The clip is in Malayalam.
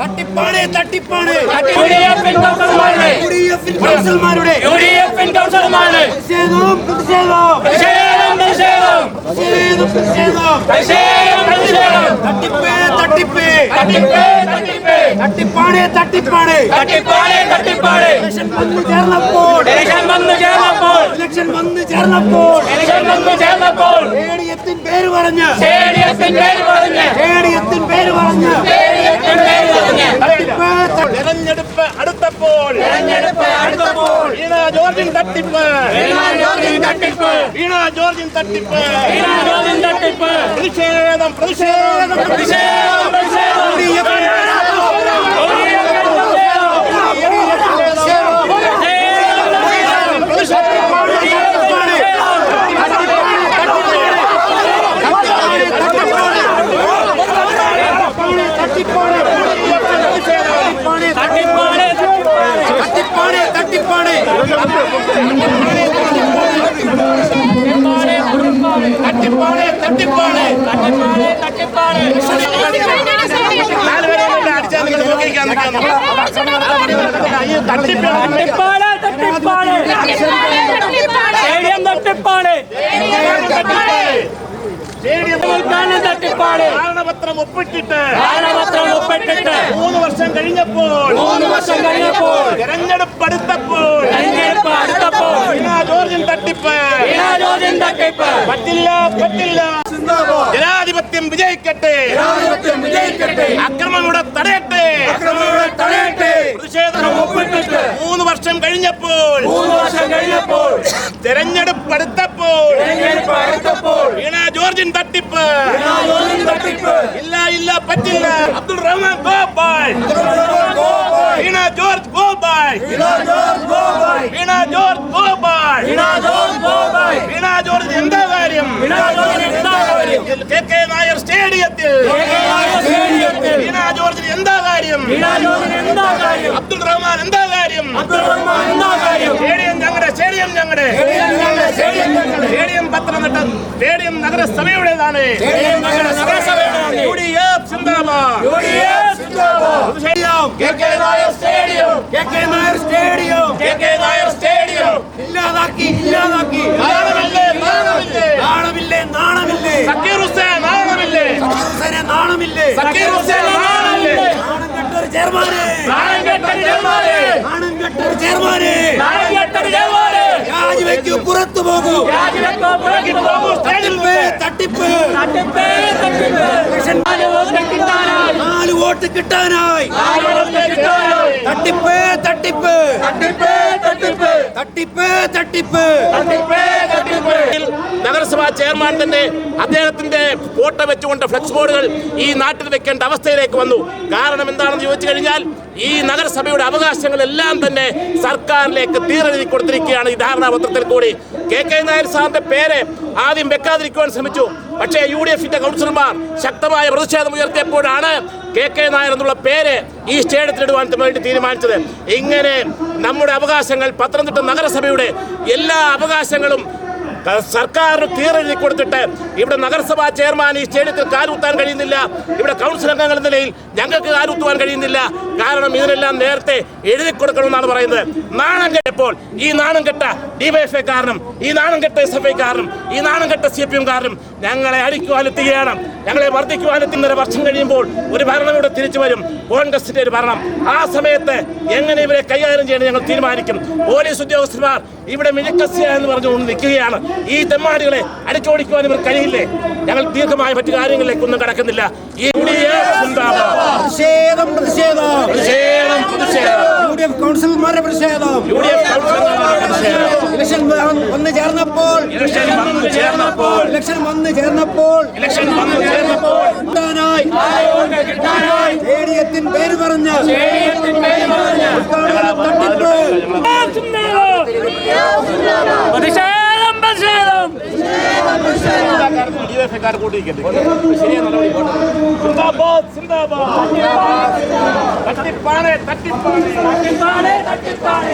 തട്ടിപ്പാണ് തട്ടിപ്പാണ്. കൗൺസിലർമാരുടെ പ്രതിഷേധവും പ്രതിഷേധവും. പ്രതിഷേധവും പ്രതിഷേധം തട്ടിപ്പ് തട്ടിപ്പ്. തട്ടിപ്പാണ് തട്ടിപ്പാണ്. തട്ടിപ്പാണ് തട്ടിപ്പാണ്. ഇലക്ഷൻ വന്നു ഇലക്ഷൻ വന്നു ചേർന്നപ്പോൾ. ഇലക്ഷൻ വന്നു ചേർന്നപ്പോൾ. ഇലക്ഷൻ വന്നു ചേർന്നപ്പോൾ. പേര് പറഞ്ഞ്. പേര് പറഞ്ഞ്. ஜோர்ஜின் தட்டிப்பு. ஜோர்ஜின் தட்டிப்பு. வீணா ஜோர்ஜின் தட்டிப்பு. வீணா ஜோர்ஜின் தட்டிப்பு. பிரதிஷேதம். பிரதிஷேதம். തട്ടിപ്പാണ് തട്ടിപ്പാണ് സ്റ്റേഡിയം തട്ടിപ്പാണ് കാരണപത്രം ഒപ്പിട്ടിട്ട് കാരണപത്രം ഒപ്പിട്ടിട്ട് മൂന്ന് വർഷം കഴിഞ്ഞപ്പോൾ മൂന്ന് വർഷം കഴിഞ്ഞപ്പോൾ തെരഞ്ഞെടുപ്പ് അടുത്തപ്പോൾ തെരഞ്ഞെടുപ്പ് അടുത്തപ്പോൾ ജോർജിൻ തട്ടിപ്പ്. ജോർജിൻ തട്ടിപ്പ്. പറ്റില്ല പറ്റില്ല. ജനാധിപത്യം വിജയിക്കട്ടെ. ജനാധിപത്യം വിജയിക്കട്ടെ. അക്രമം തടയട്ടെ. ജോർജിൻ തട്ടിപ്പ്. ഇല്ല ഇല്ല പറ്റില്ല. അബ്ദുൾ റഹ്മാൻ ഗോപായ് വീണ ജോർജ് ഗോപായ് വീണ ജോർജ് ഗോപായ് വീണ ജോർജ് എന്താ കാര്യം? കെ കെ നായർ സ്റ്റേഡിയത്തിൽ. വീണ ജോർജിന് എന്താ കാര്യം അബ്ദുൾ റഹ്മാൻ എന്താ കാര്യം? അബ്ദുൾ റഹ്മാൻ എന്താ കാര്യം? സ്റ്റേഡിയം ഞങ്ങളുടെ സ്റ്റേഡിയം ഞങ്ങളുടെ. സ്റ്റേഡിയം പത്തനംതിട്ട. சேலம் நகர சபையுடையதானே யூ டி எஃப் சிந்தாபாத் U D F zindabad stadium K K Nair stadium K K Nair stadium K K Nair stadium ഇല്ലാതാക്കി ഇല്ലാതാക്കി. നാണമില്ലേ നാണമില്ലേ. നാണമില്ലേ നാണമില്ലേ. സക്കീർ ഹുസൈൻ നാണമില്ലേ. സക്കീർ ഹുസൈനെ നാണമില്ലേ. സക്കീർ ഹുസൈൻ നാണമില്ലേ. നാണം കെട്ടൊരു ചെയർമാനെ. നാണം കെട്ടൊരു ചെയർമാനെ. നാണം കെട്ടൊരു ചെയർമാനെ. നാണം കെട്ടൊരു ചെയർമാനെ. രാജിവെക്കൂ പുറത്തു പോകൂ. രാജിവെക്കൂ തട്ടിപ്പ് നാല് വോട്ട് കിട്ടാനായി തട്ടിപ്പ് തട്ടിപ്പ് തട്ടിപ്പ് തട്ടിപ്പ് തട്ടിപ്പ് തട്ടിപ്പ് നഗരസഭാ ചെയർമാൻ തന്നെ അദ്ദേഹത്തിന്റെ ഫോട്ടോ വെച്ചുകൊണ്ട് ഫ്ലെക്സ് ബോർഡുകൾ ഈ നാട്ടിൽ വെക്കേണ്ട അവസ്ഥയിലേക്ക് വന്നു. കാരണം എന്താണെന്ന് ചോദിച്ചു കഴിഞ്ഞാൽ ഈ നഗരസഭയുടെ അവകാശങ്ങളെല്ലാം തന്നെ സർക്കാരിലേക്ക് തീരെഴുതി കൊടുത്തിരിക്കുകയാണ് ഈ ധാരണാപത്രത്തിൽ കൂടി. കെ കെ നായർ സാറിന്റെ പേര് ആദ്യം വെക്കാതിരിക്കുവാൻ ശ്രമിച്ചു. പക്ഷേ യു ഡി എഫിന്റെ കൗൺസിലർമാർ ശക്തമായ പ്രതിഷേധം ഉയർത്തിയപ്പോഴാണ് കെ കെ നായർ എന്നുള്ള പേര് ഈ സ്റ്റേഡിയത്തിലിടുവാൻ വേണ്ടി തീരുമാനിച്ചത്. ഇങ്ങനെ നമ്മുടെ അവകാശങ്ങൾ പത്തനംതിട്ട നഗരസഭയുടെ എല്ലാ അവകാശങ്ങളും സർക്കാരിന് തീരെഴുതി കൊടുത്തിട്ട് ഇവിടെ നഗരസഭാ ചെയർമാൻ ഈ സ്റ്റേഡിയത്തിൽ കാലുകുത്താൻ കഴിയുന്നില്ല. ഇവിടെ കൗൺസിൽ അംഗങ്ങൾ എന്ന നിലയിൽ ഞങ്ങൾക്ക് കാലുകുത്തുവാൻ കഴിയുന്നില്ല. കാരണം ഇതിനെല്ലാം നേരത്തെ എഴുതി കൊടുക്കണമെന്നാണ് പറയുന്നത്. നാണം കെട്ടപ്പോൾ ഈ നാണം കെട്ട ഡിവൈഎഫ്ഐ കാരണം ഈ നാണം കെട്ട എസ് എഫ് ഐ കാരണം ഈ നാണം കെട്ട സി പി എം കാരണം ഞങ്ങളെ അടിക്കുവാനെത്തുകയാണ് ഞങ്ങളെ വർദ്ധിക്കുവാനെത്തുന്ന വർഷം കഴിയുമ്പോൾ ഒരു ഭരണം ഇവിടെ തിരിച്ചു വരും. കോൺഗ്രസിന്റെ ഒരു ഭരണം. ആ സമയത്ത് എങ്ങനെ ഇവരെ കൈകാര്യം ചെയ്യണം ഞങ്ങൾ തീരുമാനിക്കും. പോലീസ് ഉദ്യോഗസ്ഥന്മാർ ഇവിടെ മിനുക്കസ്യ എന്ന് പറഞ്ഞുകൊണ്ട് നിൽക്കുകയാണ്. ഈ തെമ്മാടികളെ അടിച്ചോടിക്കുവാൻ ഇവർ കഴിയില്ലേ? ഞങ്ങൾ ദീർഘമായ മറ്റു കാര്യങ്ങളിലേക്ക് ഒന്നും കടക്കുന്നില്ല. ഈ. പ്രതിഷേധം പ്രതിഷേധം. പ്രതിഷേധം പ്രതിഷേധം. യു ഡി എഫ് കൗൺസിലർമാരുടെ പ്രതിഷേധം. UDF കൗൺസിലർമാരുടെ പ്രതിഷേധം ഇലക്ഷൻ വ- വന്ന് ചേർന്നപ്പോൾ ഇലക്ഷൻ വന്നു ചേർന്നപ്പോൾ ഇലക്ഷൻ വന്ന് ചേർന്നപ്പോൾ ഇലക്ഷൻ വന്നു ചേർന്നപ്പോൾ കിട്ടാനായി നാല് വോട്ട് കിട്ടാനായി സ്റ്റേഡിയത്തിൻ പേര് പറഞ്ഞ് തട്ടിപ്പ് പ്രതിഷേധം പ്രതിഷേധം ഡിവൈഎഫ്ഐക്കാർ കൂട്ടിയിരിക്കട്ടെ ശരിയായ നടപടി സിന്ദാബാദ് സിന്ദാബാദ്. തട്ടിപ്പാണ് തട്ടിപ്പാണ്. തട്ടിപ്പാണ് തട്ടിപ്പാണ്.